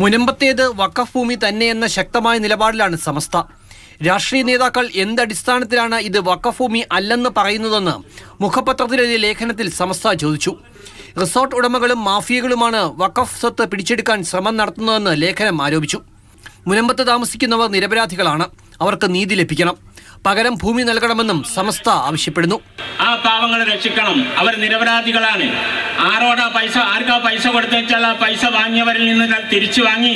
മുനമ്പത്തേത് വഖഫ് ഭൂമി തന്നെയെന്ന ശക്തമായ നിലപാടിലാണ് സമസ്ത. രാഷ്ട്രീയ നേതാക്കൾ എന്തടിസ്ഥാനത്തിലാണ് ഇത് വഖഫ് ഭൂമി അല്ലെന്ന് പറയുന്നതെന്ന് മുഖപത്രത്തിലെഴുതിയ ലേഖനത്തിൽ സമസ്ത ചോദിച്ചു. റിസോർട്ട് ഉടമകളും മാഫിയകളുമാണ് വഖഫ് സ്വത്ത് പിടിച്ചെടുക്കാൻ ശ്രമം നടത്തുന്നതെന്ന് ലേഖനം ആരോപിച്ചു. മുനമ്പത്ത് താമസിക്കുന്നവർ നിരപരാധികളാണ്. അവർക്ക് നീതി ലഭിക്കണം. പകരം ഭൂമി നൽകണമെന്നും സമസ്ത ആവശ്യപ്പെടുന്നു. ആ പാവങ്ങളെ രക്ഷിക്കണം. അവർ നിരപരാധികളാണ്. ആരോടാ പൈസ ആർക്കാ പൈസ കൊടുത്തേച്ചാൽ ആ പൈസ വാങ്ങിയവരിൽ നിന്ന് തിരിച്ചു വാങ്ങി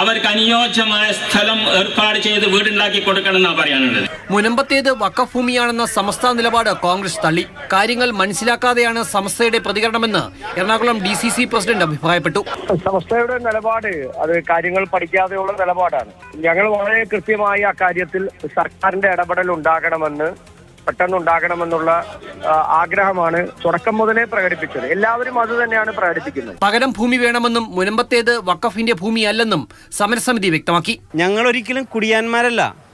അവർക്ക് അനുയോജ്യമായ സ്ഥലം ഏർപ്പാട് ചെയ്ത് വീടുണ്ടാക്കി കൊടുക്കണം എന്നാണ് പറയാനുള്ളത്. മുനമ്പത്തേത് വക്കഭൂമിയാണെന്ന സമസ്ത നിലപാട് കോൺഗ്രസ് തള്ളി. കാര്യങ്ങൾ മനസ്സിലാക്കാതെയാണ് സമസ്തയുടെ പ്രതികരണമെന്ന് Ernakulam D C C president അഭിപ്രായപ്പെട്ടു. സമസ്തയുടെ നിലപാട് അത് കാര്യങ്ങൾ പഠിക്കാതെയുള്ള നിലപാടാണ്. ഞങ്ങൾ വളരെ കൃത്യമായി ആ കാര്യത്തിൽ സർക്കാരിന്റെ ഇടപെടൽ ഉണ്ടാകണമെന്ന് പെട്ടെന്ന് ഉണ്ടാകണമെന്നുള്ള ആ, ആഗ്രഹമാണ് തുടക്കം മുതലേ പ്രകടിപ്പിച്ചത്. എല്ലാവരും അത് തന്നെയാണ് പ്രകടിപ്പിക്കുന്നത്. പകരം ഭൂമി വേണമെന്നും മുനമ്പത്തേത് വക്കഫിന്റെ ഭൂമിയല്ലെന്നും സമരസമിതി വ്യക്തമാക്കി. ഞങ്ങൾ ഒരിക്കലും കുടിയാന്മാരല്ല.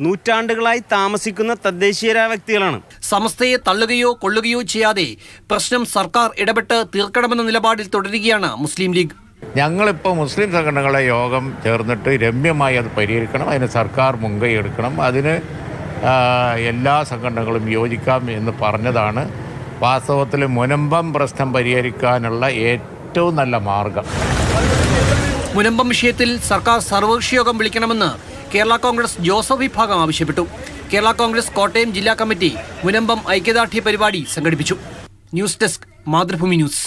നൂറ്റാണ്ടുകളായി താമസിക്കുന്ന തദ്ദേശീയരായ വ്യക്തികളാണ്. സമസ്തയെ തള്ളുകയോ കൊള്ളുകയോ ചെയ്യാതെ പ്രശ്നം സർക്കാർ ഇടപെട്ട് തീർക്കണമെന്ന നിലപാടിൽ തുടരുകയാണ് മുസ്ലിം ലീഗ്. ഞങ്ങളിപ്പോൾ മുസ്ലിം സംഘടനകളുടെ യോഗം ചേർന്നിട്ട് രമ്യമായി അത് പരിഹരിക്കണം. അതിന് സർക്കാർ മുൻകൈ എടുക്കണം. അതിന് എല്ലാ സംഘടനകളും യോജിക്കാം എന്ന് പറഞ്ഞതാണ് വാസ്തവത്തിൽ മുനമ്പം പ്രശ്നം പരിഹരിക്കാനുള്ള ഏറ്റവും നല്ല മാർഗം. മുനമ്പം വിഷയത്തിൽ സർക്കാർ സർവകക്ഷി യോഗം വിളിക്കണമെന്ന് കേരള കോൺഗ്രസ് ജോസഫ് വിഭാഗം ആവശ്യപ്പെട്ടു. കേരള കോൺഗ്രസ് കോട്ടയം ജില്ലാ കമ്മിറ്റി മുനമ്പം ഐക്യദാർഢ്യ പരിപാടി സംഘടിപ്പിച്ചു. News desk Mathrubhumi news.